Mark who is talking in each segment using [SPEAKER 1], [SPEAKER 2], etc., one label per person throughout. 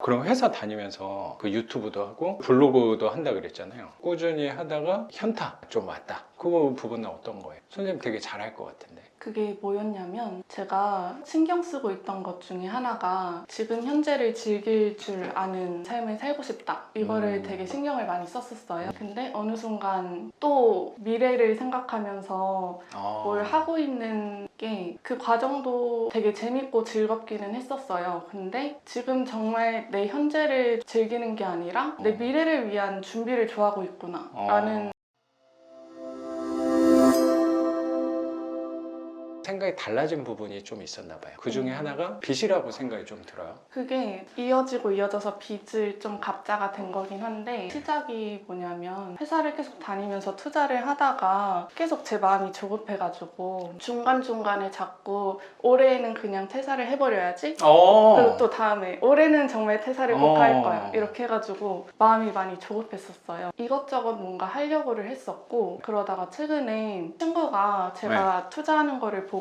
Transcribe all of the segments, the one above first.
[SPEAKER 1] 그럼 회사 다니면서 그 유튜브도 하고 블로그도 한다 그랬잖아요. 꾸준히 하다가 현타 좀 왔다. 그 부분은 어떤 거예요? 선생님 되게 잘할 것 같은데.
[SPEAKER 2] 그게 뭐였냐면 제가 신경 쓰고 있던 것 중에 하나가 지금 현재를 즐길 줄 아는 삶을 살고 싶다. 이거를
[SPEAKER 1] 음.
[SPEAKER 2] 되게 신경을 많이 썼었어요. 근데 어느 순간 또 미래를 생각하면서
[SPEAKER 1] 어.
[SPEAKER 2] 뭘 하고 있는 게 그 과정도 되게 재밌고 즐겁기는 했었어요. 근데 지금 정말 내 현재를 즐기는 게 아니라 내
[SPEAKER 1] 어.
[SPEAKER 2] 미래를 위한 준비를 좋아하고 있구나.
[SPEAKER 1] 어.
[SPEAKER 2] 라는
[SPEAKER 1] 생각이 달라진 부분이 좀 있었나 봐요. 그 중에
[SPEAKER 2] 음.
[SPEAKER 1] 하나가 빚이라고 생각이 좀 들어요.
[SPEAKER 2] 그게 이어지고 이어져서 빚을 좀 갚자가 된 거긴 한데 시작이 뭐냐면 회사를 계속 다니면서 투자를 하다가 계속 제 마음이 조급해가지고 중간중간에 자꾸 올해는 그냥 퇴사를 해버려야지
[SPEAKER 1] 어.
[SPEAKER 2] 그리고 또 다음에 올해는 정말 퇴사를 꼭
[SPEAKER 1] 어.
[SPEAKER 2] 할 거야 이렇게 해가지고 마음이 많이 조급했었어요 이것저것 뭔가 하려고를 했었고 그러다가 최근에 친구가 제가
[SPEAKER 1] 네.
[SPEAKER 2] 투자하는 거를 보고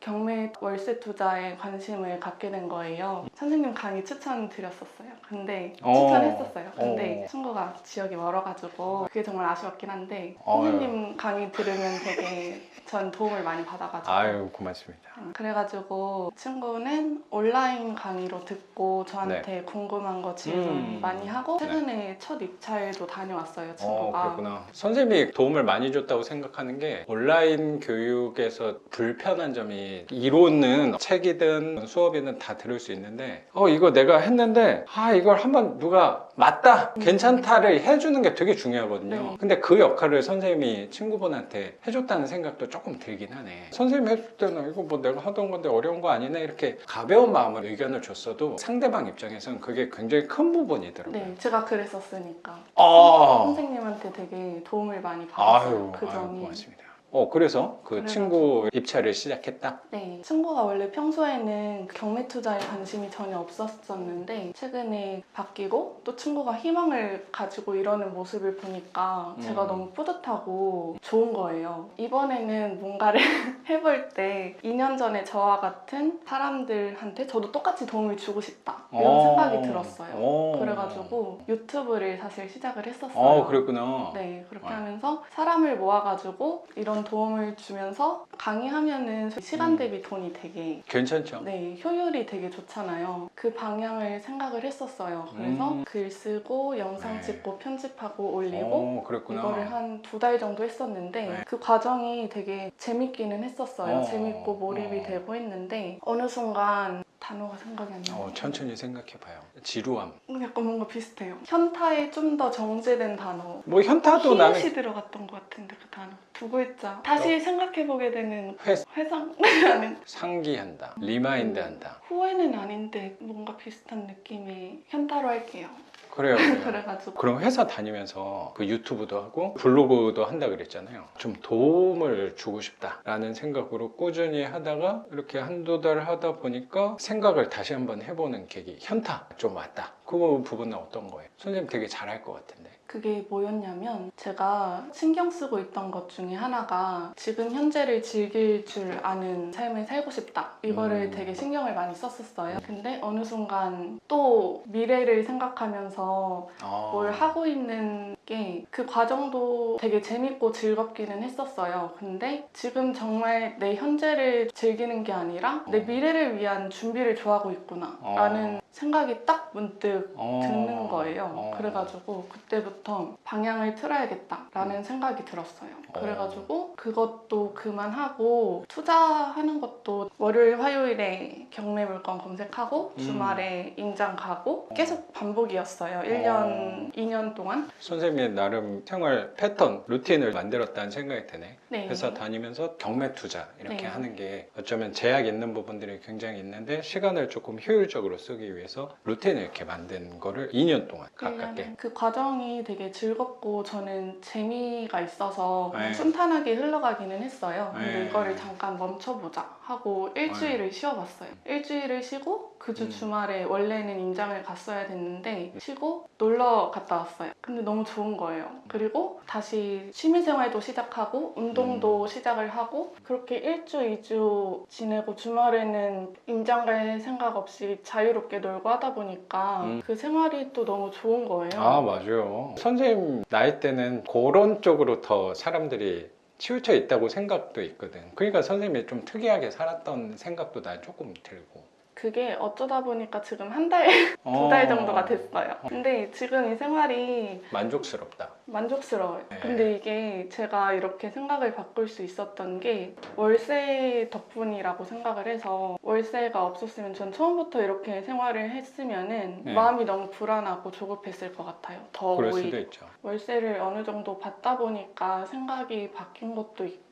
[SPEAKER 2] 경매 월세 투자에 관심을 갖게 된 거예요 선생님 강의 추천드렸었어요 근데
[SPEAKER 1] 어.
[SPEAKER 2] 추천했었어요 근데
[SPEAKER 1] 어.
[SPEAKER 2] 친구가 지역이 멀어가지고 그게 정말 아쉬웠긴 한데. 선생님 강의 들으면 되게 전 도움을 많이 받아가지고
[SPEAKER 1] 아유 고맙습니다.
[SPEAKER 2] 음, 그래가지고 친구는 온라인 강의로 듣고 저한테 궁금한 거 질문
[SPEAKER 1] 네. 음.
[SPEAKER 2] 많이 하고 최근에 첫 입찰도 다녀왔어요
[SPEAKER 1] 어,
[SPEAKER 2] 친구가
[SPEAKER 1] 그렇구나. 선생님이 도움을 많이 줬다고 생각하는 게 온라인 교육에서 불 편한 점이 이론은 책이든 수업이든 다 들을 수 있는데 어 이거 내가 했는데 아 이걸 한번 누가 맞다
[SPEAKER 2] 음.
[SPEAKER 1] 괜찮다를 해주는 게 되게 중요하거든요.
[SPEAKER 2] 네.
[SPEAKER 1] 근데 그 역할을 선생님이 친구분한테 해줬다는 생각도 조금 들긴 하네. 선생님 해줄 때는 이거 뭐 내가 하던 건데 어려운 거 아니네 이렇게 가벼운 마음으로 의견을 줬어도 상대방 입장에서는 그게 굉장히 큰 부분이더라고요.
[SPEAKER 2] 네 제가 그랬었으니까
[SPEAKER 1] 아.
[SPEAKER 2] 선생님한테 되게 도움을 많이 받았어요
[SPEAKER 1] 아유,
[SPEAKER 2] 그
[SPEAKER 1] 아유,
[SPEAKER 2] 점이
[SPEAKER 1] 고맙습니다. 어, 그래서 그
[SPEAKER 2] 그래가지고.
[SPEAKER 1] 친구 입찰을 시작했다?
[SPEAKER 2] 네, 친구가 원래 평소에는 경매 투자에 관심이 전혀 없었었는데 최근에 바뀌고 또 친구가 희망을 가지고 이러는 모습을 보니까 제가
[SPEAKER 1] 음.
[SPEAKER 2] 너무 뿌듯하고 좋은 거예요. 이번에는 뭔가를 해볼 때 2년 전에 저와 같은 사람들한테 저도 똑같이 도움을 주고 싶다 이런
[SPEAKER 1] 어.
[SPEAKER 2] 생각이 들었어요.
[SPEAKER 1] 어.
[SPEAKER 2] 그래가지고 유튜브를 사실 시작을 했었어요.
[SPEAKER 1] 어, 그랬구나.
[SPEAKER 2] 네, 그렇게
[SPEAKER 1] 어.
[SPEAKER 2] 하면서 사람을 모아가지고 이런 도움을 주면서 강의하면은 시간
[SPEAKER 1] 음.
[SPEAKER 2] 대비 돈이 되게
[SPEAKER 1] 괜찮죠?
[SPEAKER 2] 네, 효율이 되게 좋잖아요. 그 방향을 생각을 했었어요. 그래서
[SPEAKER 1] 음.
[SPEAKER 2] 글 쓰고 영상
[SPEAKER 1] 네.
[SPEAKER 2] 찍고 편집하고 올리고
[SPEAKER 1] 어, 그랬구나.
[SPEAKER 2] 이거를 한 두 달 정도 했었는데
[SPEAKER 1] 네.
[SPEAKER 2] 그 과정이 되게 재밌기는 했었어요.
[SPEAKER 1] 어.
[SPEAKER 2] 재밌고 몰입이
[SPEAKER 1] 어.
[SPEAKER 2] 되고 했는데 어느 순간 단어가 생각이 안 나요.
[SPEAKER 1] 어, 천천히 생각해봐요. 지루함.
[SPEAKER 2] 약간 뭔가 비슷해요. 현타에 좀 더 정제된 단어.
[SPEAKER 1] 뭐 현타도 나는
[SPEAKER 2] 히읗이 들어갔던 것 같은데 그 단어 두 글자 다시 생각해보게 되는
[SPEAKER 1] 회,
[SPEAKER 2] 회상 아닌
[SPEAKER 1] 상기한다, 리마인드한다.
[SPEAKER 2] 후회는 아닌데 뭔가 비슷한 느낌의 현타로 할게요
[SPEAKER 1] 그래요. 그래요.
[SPEAKER 2] 그래가지고
[SPEAKER 1] 그럼 회사 다니면서 그 유튜브도 하고 블로그도 한다 그랬잖아요. 좀 도움을 주고 싶다라는 생각으로 꾸준히 하다가 이렇게 한두 달 하다 보니까 생각을 다시 한번 해보는 계기, 현타 좀 왔다. 그 부분은 어떤 거예요? 선생님 되게 잘할 것 같은데.
[SPEAKER 2] 그게 뭐였냐면 제가 신경 쓰고 있던 것 중에 하나가 지금 현재를 즐길 줄 아는 삶을 살고 싶다 이거를
[SPEAKER 1] 음.
[SPEAKER 2] 되게 신경을 많이 썼었어요 근데 어느 순간 또 미래를 생각하면서
[SPEAKER 1] 어.
[SPEAKER 2] 뭘 하고 있는 게 그 과정도 되게 재밌고 즐겁기는 했었어요. 근데 지금 정말 내 현재를 즐기는 게 아니라 내
[SPEAKER 1] 어.
[SPEAKER 2] 미래를 위한 준비를 좋아하고 있구나
[SPEAKER 1] 어.
[SPEAKER 2] 라는 생각이 딱 문득
[SPEAKER 1] 어.
[SPEAKER 2] 드는 거예요.
[SPEAKER 1] 어.
[SPEAKER 2] 그래가지고 그때부터 방향을 틀어야겠다라는 생각이 들었어요.
[SPEAKER 1] 음. 어.
[SPEAKER 2] 그래가지고 그것도 그만하고 투자하는 것도 월요일, 화요일에 경매 물건 검색하고
[SPEAKER 1] 음.
[SPEAKER 2] 주말에 임장 가고
[SPEAKER 1] 어.
[SPEAKER 2] 계속 반복이었어요. 1년, 2년 동안.
[SPEAKER 1] 선생님이 나름 생활 패턴, 루틴을 만들었다는 생각이 드네.
[SPEAKER 2] 네.
[SPEAKER 1] 회사 다니면서 경매 투자 이렇게
[SPEAKER 2] 네.
[SPEAKER 1] 하는 게 어쩌면 제약 있는 부분들이 굉장히 있는데 시간을 조금 효율적으로 쓰기 위해서 루틴을 이렇게 만든 거를 2년 동안 가깝게.
[SPEAKER 2] 1년. 그 과정이 되게 즐겁고 저는 재미가 있어서 그냥
[SPEAKER 1] 네.
[SPEAKER 2] 순탄하게 흘러가기는 했어요. 근데
[SPEAKER 1] 네.
[SPEAKER 2] 이거를 잠깐 멈춰보자 하고 일주일을 쉬어봤어요. 일주일을 쉬고 그주
[SPEAKER 1] 음.
[SPEAKER 2] 주말에 원래는 임장을 갔어야 됐는데 쉬고 놀러 갔다 왔어요. 근데 너무 좋은 거예요. 그리고 다시 취미생활도 시작하고 운동도 시작을 하고 그렇게 일주, 이주 지내고 주말에는 임장 갈 생각 없이 자유롭게 놀고 하다 보니까
[SPEAKER 1] 음.
[SPEAKER 2] 그 생활이 또 너무 좋은 거예요.
[SPEAKER 1] 아 맞아요. 선생님 나이 때는 그런 쪽으로 더 사람들이 치우쳐 있다고 생각도 있거든. 그러니까 선생님이 좀 특이하게 살았던 생각도 나 조금 들고.
[SPEAKER 2] 그게 어쩌다 보니까 지금 한 달, 두 달 정도가 됐어요. 근데 지금 이 생활이
[SPEAKER 1] 만족스럽다.
[SPEAKER 2] 만족스러워요.
[SPEAKER 1] 네.
[SPEAKER 2] 근데 이게 제가 이렇게 생각을 바꿀 수 있었던 게 월세 덕분이라고 생각을 해서 월세가 없었으면 전 처음부터 이렇게 생활을 했으면은
[SPEAKER 1] 네.
[SPEAKER 2] 마음이 너무 불안하고 조급했을 것 같아요. 더
[SPEAKER 1] 그럴
[SPEAKER 2] 오히
[SPEAKER 1] 수도 있죠.
[SPEAKER 2] 월세를 어느 정도 받다 보니까 생각이 바뀐 것도 있고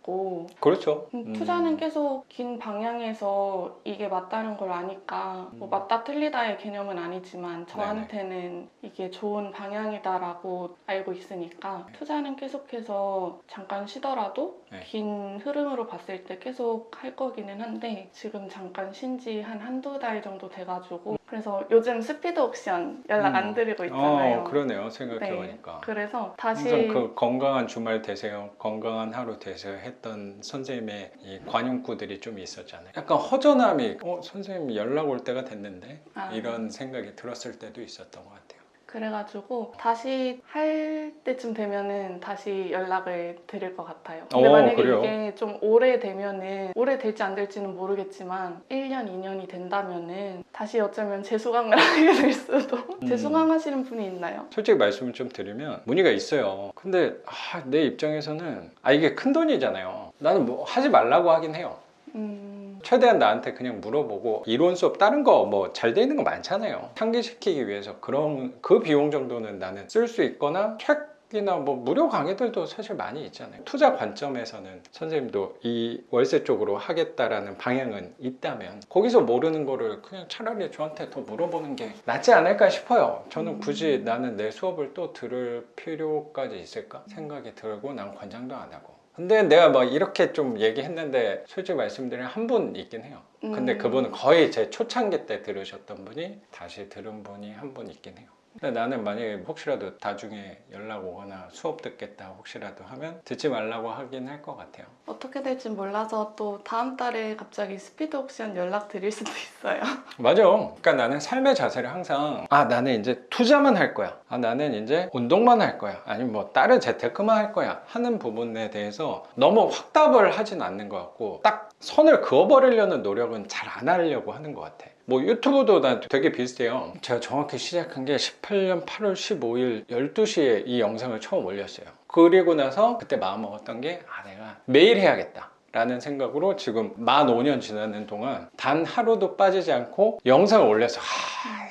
[SPEAKER 1] 그렇죠.
[SPEAKER 2] 음,
[SPEAKER 1] 음.
[SPEAKER 2] 투자는 계속 긴 방향에서 이게 맞다는 걸 아니까 뭐
[SPEAKER 1] 음.
[SPEAKER 2] 맞다 틀리다의 개념은 아니지만 저한테는 이게 좋은 방향이다라고 알고 있으니까
[SPEAKER 1] 네.
[SPEAKER 2] 투자는 계속해서 잠깐 쉬더라도
[SPEAKER 1] 네.
[SPEAKER 2] 긴 흐름으로 봤을 때 계속 할 거기는 한데 지금 잠깐 쉰 지 한 한두 달 정도 돼가지고 그래서 요즘 스피드 옵션 연락
[SPEAKER 1] 음.
[SPEAKER 2] 안 드리고 있잖아요.
[SPEAKER 1] 어, 그러네요. 생각해보니까.
[SPEAKER 2] 그래서 다시
[SPEAKER 1] 그 건강한 주말 되세요, 건강한 하루 되세요 했던 선생님의 이 관용구들이 좀 있었잖아요. 약간 허전함이, 어, 선생님 연락 올 때가 됐는데?
[SPEAKER 2] 아.
[SPEAKER 1] 이런 생각이 들었을 때도 있었던 것 같아요.
[SPEAKER 2] 그래가지고 다시 할 때쯤 되면은 다시 연락을 드릴 것 같아요.
[SPEAKER 1] 오,
[SPEAKER 2] 근데 만약에
[SPEAKER 1] 그래요?
[SPEAKER 2] 이게 좀 오래 되면은 오래 될지 안 될지는 모르겠지만 1년, 2년이 된다면은 다시 어쩌면 재수강을 하게 될 수도.
[SPEAKER 1] 음.
[SPEAKER 2] 재수강 하시는 분이 있나요?
[SPEAKER 1] 솔직히 말씀을 좀 드리면 문의가 있어요. 근데 아, 내 입장에서는 아 이게 큰 돈이잖아요. 나는 뭐 하지 말라고 하긴 해요.
[SPEAKER 2] 음,
[SPEAKER 1] 최대한 나한테 그냥 물어보고 이론 수업 다른 거 뭐 잘 돼 있는 거 많잖아요. 상기시키기 위해서 그런 그 비용 정도는 나는 쓸 수 있거나 책 이나 뭐 무료 강의들도 사실 많이 있잖아요. 투자 관점에서는 선생님도 이 월세 쪽으로 하겠다라는 방향은 있다면 거기서 모르는 거를 그냥 차라리 저한테 더 물어보는 게 낫지 않을까 싶어요. 저는 굳이 나는 내 수업을 또 들을 필요까지 있을까 생각이 들고 난 권장도 안 하고. 근데 내가 뭐 이렇게 좀 얘기했는데 솔직히 말씀드리면 한 분 있긴 해요. 근데
[SPEAKER 2] 음.
[SPEAKER 1] 그분은 거의 제 초창기 때 들으셨던 분이 다시 들은 분이 한 분 있긴 해요. 근데 나는 만약에 혹시라도 나중에 연락 오거나 수업 듣겠다 혹시라도 하면 듣지 말라고 하긴 할 것 같아요.
[SPEAKER 2] 어떻게 될지 몰라서 또 다음 달에 갑자기 스피드 옵션 연락 드릴 수도 있어요.
[SPEAKER 1] 맞아. 그러니까 나는 삶의 자세를 항상 아 나는 이제 투자만 할 거야. 아 나는 이제 운동만 할 거야. 아니면 뭐 다른 재테크만 할 거야. 하는 부분에 대해서 너무 확답을 하진 않는 것 같고 딱 선을 그어버리려는 노력은 잘 안 하려고 하는 것 같아. 뭐 유튜브도 난 되게 비슷해요. 제가 정확히 시작한 게 18년 8월 15일 12시에 이 영상을 처음 올렸어요. 그리고 나서 그때 마음먹었던 게 아 내가 매일 해야겠다. 라는 생각으로 지금 만 5년 지나는 동안 단 하루도 빠지지 않고 영상을 올려서 하,